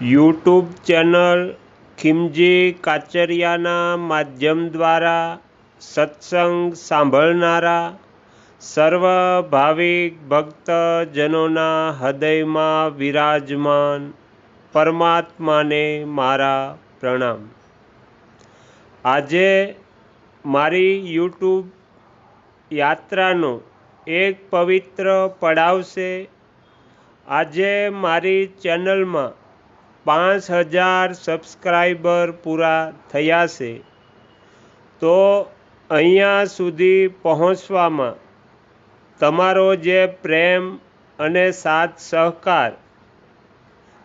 YouTube channel Khimji કાચરિયાના માધ્યમ દ્વારા સત્સંગ સાંભળનારા સર્વ ભાવિક ભક્તજનોના હૃદયમાં વિરાજમાન પરમાત્માને મારા પ્રણામ. આજે મારી યુટ્યુબ યાત્રાનો એક પવિત્ર પડાવ છે. આજે મારી ચેનલમાં પાંચ હજાર સબસ્ક્રાઈબર પૂરા થયા છે. તો અહીંયા સુધી પહોંચવામાં તમારો જે પ્રેમ અને સાથ સહકાર,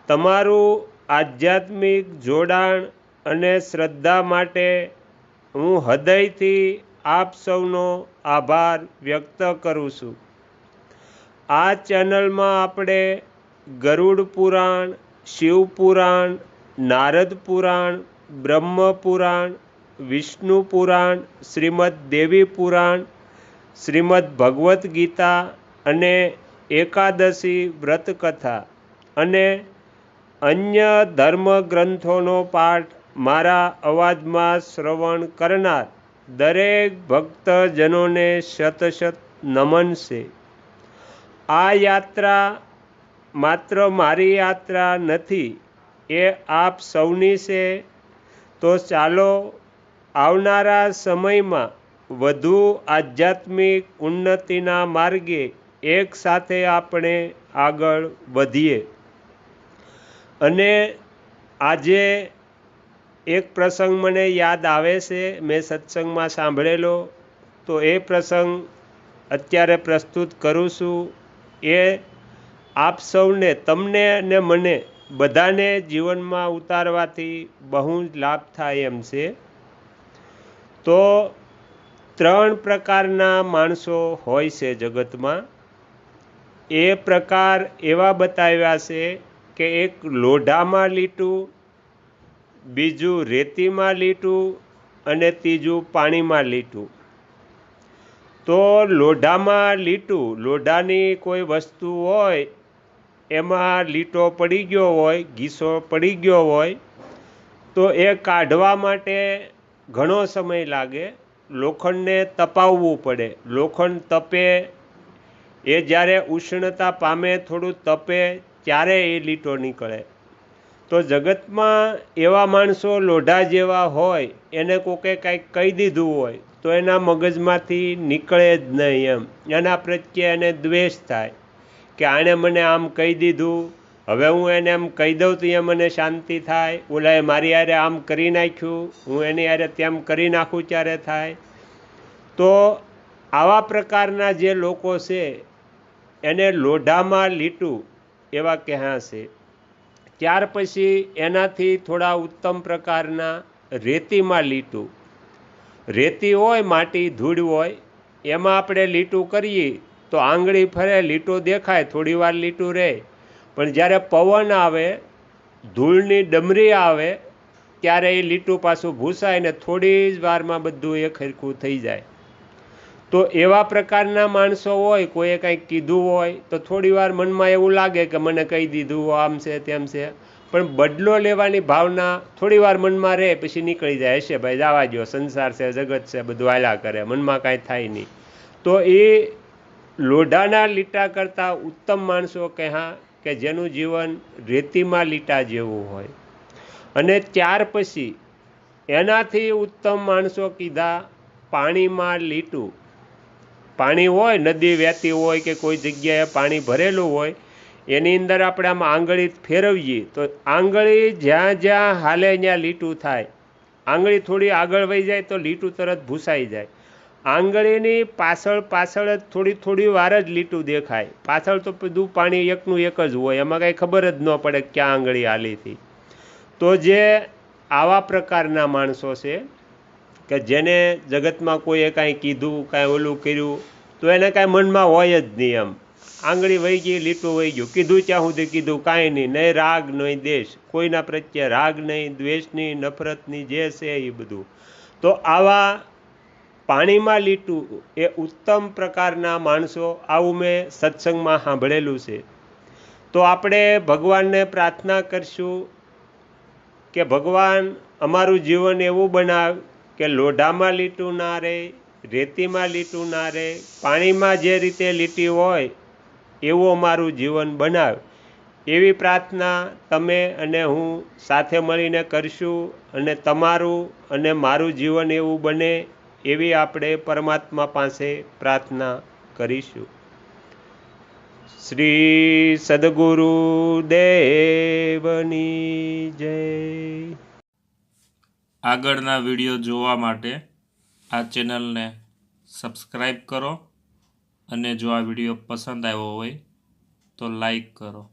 તમારું આધ્યાત્મિક જોડાણ અને શ્રદ્ધા માટે હું હૃદયથી આપ સૌનો આભાર વ્યક્ત કરું છું. આ ચેનલમાં આપણે ગરુડ પુરાણ શિવપુરાણ, નારદ પુરાણ, બ્રહ્મપુરાણ, વિષ્ણુ પુરાણ, શ્રીમદ દેવી પુરાણ, શ્રીમદ ભગવદ્ ગીતા અને એકાદશી વ્રતકથા અને અન્ય ધર્મ ગ્રંથોનો પાઠ મારા અવાજમાં શ્રવણ કરનાર દરેક ભક્તજનોને શત શત નમન છે. આ યાત્રા માત્ર મારી યાત્રા નથી, એ આપ સૌની છે. તો ચાલો, આવનારા સમયમાં વધુ આધ્યાત્મિક ઉન્નતિના માર્ગે એક સાથે આપણે આગળ વધીએ. અને આજે એક પ્રસંગ મને યાદ આવે છે, મેં સત્સંગમાં સાંભળેલો. તો એ પ્રસંગ અત્યારે પ્રસ્તુત કરું છું. એ આપ સૌને, તમને અને મને બધાને જીવનમાં ઉતારવાથી બહુ જ લાભ થાય એમ છે. તો ત્રણ પ્રકારના માણસો હોય છે જગતમાં. એ પ્રકાર એવા બતાવ્યા છે કે એક લોઢામાં લીટું, બીજું રેતીમાં લીટું અને ત્રીજું પાણીમાં લીટું. તો લોઢામાં લીટું, લોઢાની કોઈ વસ્તુ હોય એમાં લીટો પડી ગયો હોય ઘીસો પડી ગયો હોય, તો એ કાઢવા માટે ઘણો સમય લાગે. લોખંડને તપાવવું પડે. લોખંડ તપે, એ જ્યારે ઉષ્ણતા પામે, થોડું તપે, ત્યારે એ લીટો નીકળે. તો જગતમાં એવા માણસો લોઢા જેવા હોય, એને કોકે કાંઈક કહી દીધું હોય, તો એના મગજમાંથી નીકળે જ નહીં એમ. એના પ્રત્યે એને દ્વેષ થાય. કે આણે મને આમ કહી દીધું, હવે હું એને એમ કહી દઉં તો એ મને શાંતિ થાય. ઓલાએ મારી યારે આમ કરી નાખ્યું, હું એની યારે તેમ કરી નાખું ત્યારે થાય. તો આવા પ્રકારના જે લોકો છે, એને લોઢામાં લીટું એવા કહ્યા છે. ત્યાર પછી એનાથી થોડા ઉત્તમ પ્રકારના રેતીમાં લીટું. રેતી હોય, માટી ધૂળ હોય, એમાં આપણે લીટું કરીએ તો આંગળી ફરે, લીટો દેખાય, થોડી વાર લીટું રહે. પણ જ્યારે પવન આવે, ધૂળની ડમરી આવે, ત્યારે એ લીટું પાછું ભૂસાય ને થોડી જ વારમાં બધું એ ખરખું થઈ જાય. તો એવા પ્રકારના માણસો હોય, કોઈએ કંઈક કીધું હોય, તો થોડી વાર મનમાં એવું લાગે કે મને કહી દીધું આમ છે, તેમ છે. પણ બદલો લેવાની ભાવના થોડી વાર મનમાં રહે, પછી નીકળી જાય. હશે ભાઈ, જવા દો સંસાર છે, જગત છે, બધું હાલ્યા કરે, મનમાં કાંઈ થાય નહીં. તો એ લોઢાના લીટા કરતાં ઉત્તમ માણસો કહ્યા કે જેનું જીવન રેતીમાં લીટા જેવું હોય. અને ત્યાર પછી એનાથી ઉત્તમ માણસો કીધા પાણીમાં લીટું. પાણી હોય, નદી વહેતી હોય કે કોઈ જગ્યાએ પાણી ભરેલું હોય, એની અંદર આપણે આમ આંગળી ફેરવીએ તો આંગળી જ્યાં જ્યાં હાલે ત્યાં લીટું થાય. આંગળી થોડી આગળ વહી જાય તો લીટું તરત ભૂસાઈ જાય. આંગળીની પાછળ પાછળ જ થોડી થોડી વાર જ લીટું દેખાય. પાછળ તો બધું પાણી એકનું એક જ હોય, એમાં કાંઈ ખબર જ ન પડે ક્યાં આંગળી હાલી હતી. તો જે આવા પ્રકારના માણસો છે, કે જેને જગતમાં કોઈએ કાંઈ કીધું, કાંઈ ઓલું કર્યું, તો એને કાંઈ મનમાં હોય જ નહીં એમ. આંગળી વહી ગઈ, લીટું વહી ગયું. કીધું ત્યાં સુધી? કીધું કાંઈ નહીં. નહીં રાગ નહીં દેશ કોઈના પ્રત્યે રાગ નહીં, દ્વેષની, નફરતની જે છે એ બધું. તો આવા પાણીમાં લીટું એ ઉત્તમ પ્રકારના માણસો આવું મેં સત્સંગમાં સાંભળેલું છે. તો આપણે ભગવાનને પ્રાર્થના કરશું કે ભગવાન અમારું જીવન એવું બનાવ કે લોઢામાં લીટું ના રહે, રેતીમાં લીટું ના રહે, પાણીમાં જે રીતે લીટી હોય એવું અમારું જીવન બનાવ. એવી પ્રાર્થના તમે અને હું સાથે મળીને કરશું અને તમારું અને મારું જીવન એવું બને એવી આપણે પરમાત્મા પાસે પ્રાર્થના કરીશું. શ્રી સદગુરુ દેવની જય. આગળના વીડિયો જોવા માટે આ ચેનલને સબસ્ક્રાઈબ કરો અને જો આ વીડિયો પસંદ આવ્યો હોય તો લાઈક કરો.